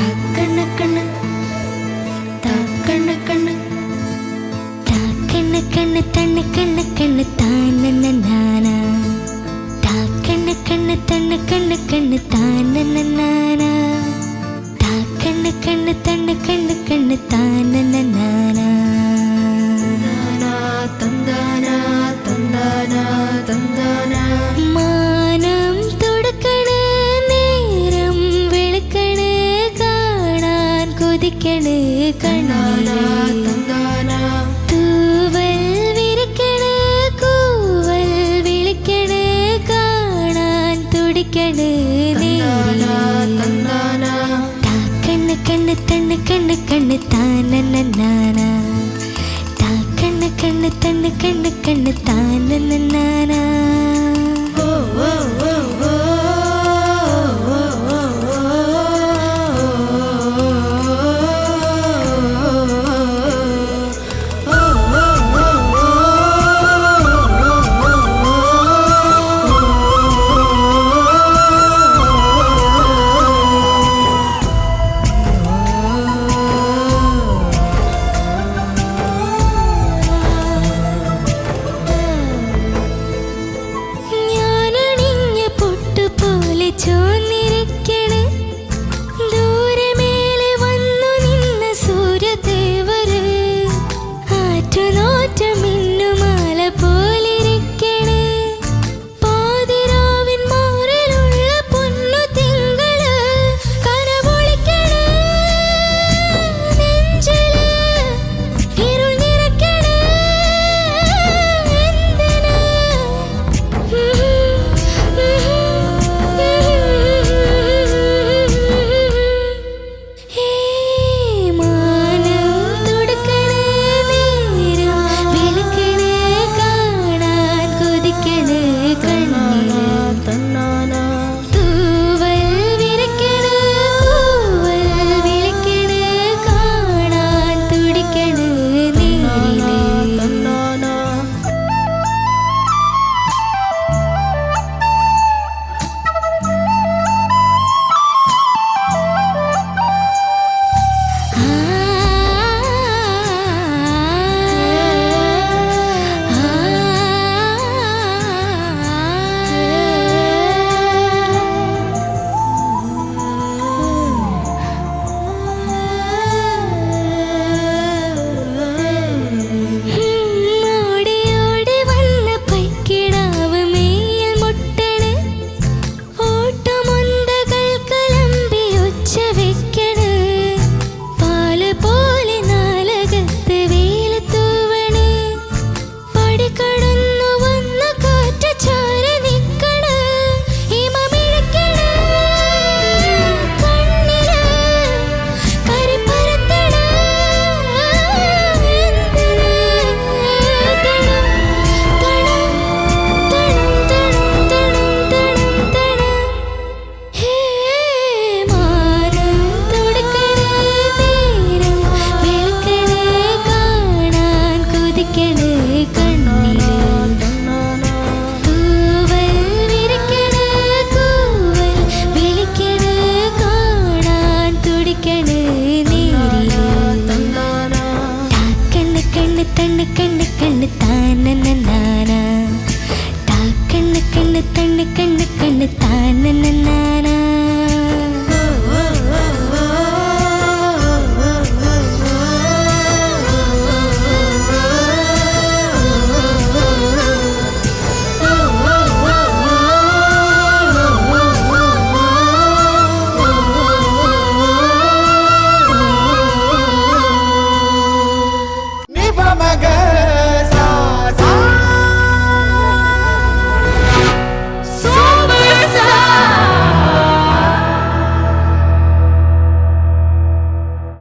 താക്കണ്ണക്കണ്ണ് താക്കണ്ണക്കണ്ണ് താക്കണ്ണക്കണ്ണ് തണ്ണ കണ്ണ കണ്ണ് താനന്നാന താക്കണ്ണ കണ്ണ് തണ്ണ കണ്ണ് കണ്ണ് താനന്നാന താക്കണ്ണ കണ്ണ് തണ്ണ കണ്ണ് കണ്ണ് താനന്നാന വിരിക്കണ് കണ്ണാന തന്നാന തൂവൽ വിരിക്കണ് കൂവൽ വിളിക്കണ് കാണാൻ തുടിക്കണ് കണ്ണ് കണ്ണ് തണ്ണ് കണ്ണ് കണ്ണ് താനന്നാന. കണ്ണ് കണ്ണ് തണ്ണ് കണ്ണ് കണ്ണ് താനന്നാനാ. കണ്ണ് തണ്ണ് കണ്ണ് കണ്ണ് താനനാന. താ കണ്ണ് കണ്ണ് തണ്ണ് കണ്ണ് കണ്ണ് താനനാന.